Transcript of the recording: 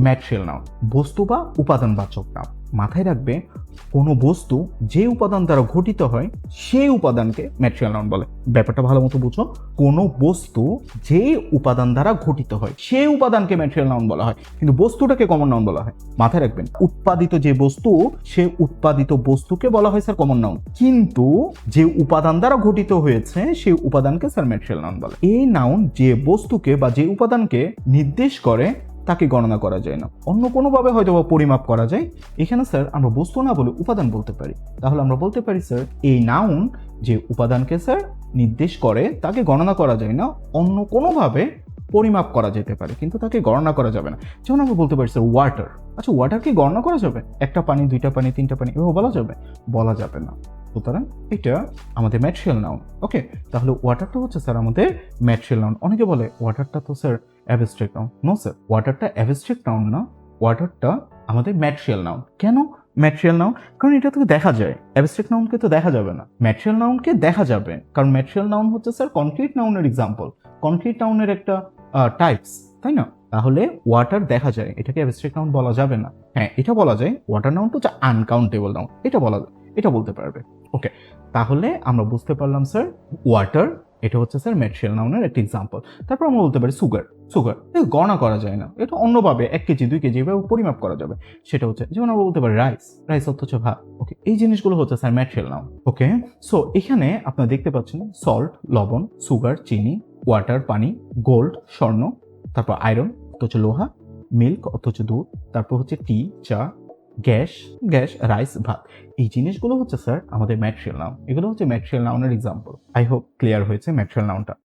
Material noun বস্তু বা উপাদানবাচক নাম মাথায় রাখবে, কোনো বস্তু যে উপাদান দ্বারা ঘটিত হয় সেই উপাদানকে ম্যাটেরিয়াল নাউন বলে। ব্যাপারটা ভালো মতো বুঝো, কোনো বস্তু যে উপাদান দ্বারা ঘটিত হয় সেই উপাদানকে ম্যাটেরিয়াল নাউন বলা হয়। কিন্তু বস্তুটাকে কমন নাউন বলা হয়। মাথায় রাখবেন, উৎপাদিত যে বস্তু, সে উৎপাদিত বস্তুকে বলা হয়, স্যার, কমন নাউন। কিন্তু যে উপাদান দ্বারা ঘটিত হয়েছে সেই উপাদানকে, স্যার ম্যাটেরিয়াল নাউন বলে। এই নাউন যে বস্তুকে বা যে উপাদানকে নির্দেশ করে তাকে গণনা করা যায় না। অন্য কোনোভাবে হয়তো বা পরিমাপ করা যায়। এখানে স্যার আমরা বস্তু না বলে উপাদান বলতে পারি। তাহলে আমরা বলতে পারি, স্যার, এই নাউন যে উপাদানকে স্যার নির্দেশ করে, তাকে গণনা করা যায় না। অন্য কোনোভাবে পরিমাপ করা যেতে পারে, কিন্তু তাকে গণনা করা যাবে না। যেমন আমরা বলতে পারি, স্যার ওয়াটার আচ্ছা ওয়াটার কি গণনা করা যাবে? একটা পানি, দুইটা পানি, তিনটা পানি, এভাবে বলা যাবে? বলা যাবে না। সুতরাং এটা আমাদের ম্যাটেরিয়াল নাউন ওকে তাহলে ওয়াটারটা হচ্ছে স্যার আমাদের ম্যাটেরিয়াল নাউন অনেকে বলে ওয়াটারটা তো sir abstract noun no sir ওয়াটারটা abstract noun না ওয়াটারটা আমাদের ম্যাটেরিয়াল নাউন কেন ম্যাটেরিয়াল নাউন কারণ এটা তো দেখা যায়। অ্যাবস্ট্রাক্ট নাউনকে তো দেখা যাবে না। ম্যাটেরিয়াল নাউনকে দেখা যাবে। কারণ ম্যাটেরিয়াল নাউন হচ্ছে স্যার কনক্রিট নাউনের এক্সাম্পল কনক্রিট নাউনের একটা টাইপস তাই না? তাহলে ওয়াটার দেখা যায়। এটাকে অ্যাবস্ট্রাক্ট নাউন বলা যাবে না। হ্যাঁ এটা বলা যায় ওয়াটার নাউন তো আনকাউন্টেবল নাউন এটা বলা যায়। এটা বলতে পারবে। ওকে তাহলে আমরা বুঝতে পারলাম স্যার ওয়াটার এটা হচ্ছে স্যার ম্যাটেরিয়াল নাউনের একটা এক্সাম্পল তারপর আমরা বলতে পারি সুগার সুগার গণনা করা যায় না। এটা অন্যভাবে এক কেজি দুই কেজি এভাবে পরিমাপ করা যাবে। সেটা হচ্ছে যেমন আমরা বলতে পারি রাইস রাইস অর্থ হচ্ছে ভাত। ওকে এই জিনিসগুলো হচ্ছে sir material noun. Okay so এখানে আপনারা দেখতে পাচ্ছেন সল্ট লবণ সুগার চিনি ওয়াটার পানি গোল্ড স্বর্ণ তারপর আয়রন অর্থ হচ্ছে লোহা মিল্ক অর্থ হচ্ছে দুধ তারপর হচ্ছে টি চা গ্যাস গ্যাস, রাইস, ভাত। এই জিনিসগুলো হচ্ছে, স্যার, আমাদের ম্যাটেরিয়াল নাউন এগুলো হচ্ছে ম্যাটেরিয়াল নাউনের এক্সাম্পল আই হোপ ক্লিয়ার হয়েছে ম্যাটেরিয়াল নাউনটা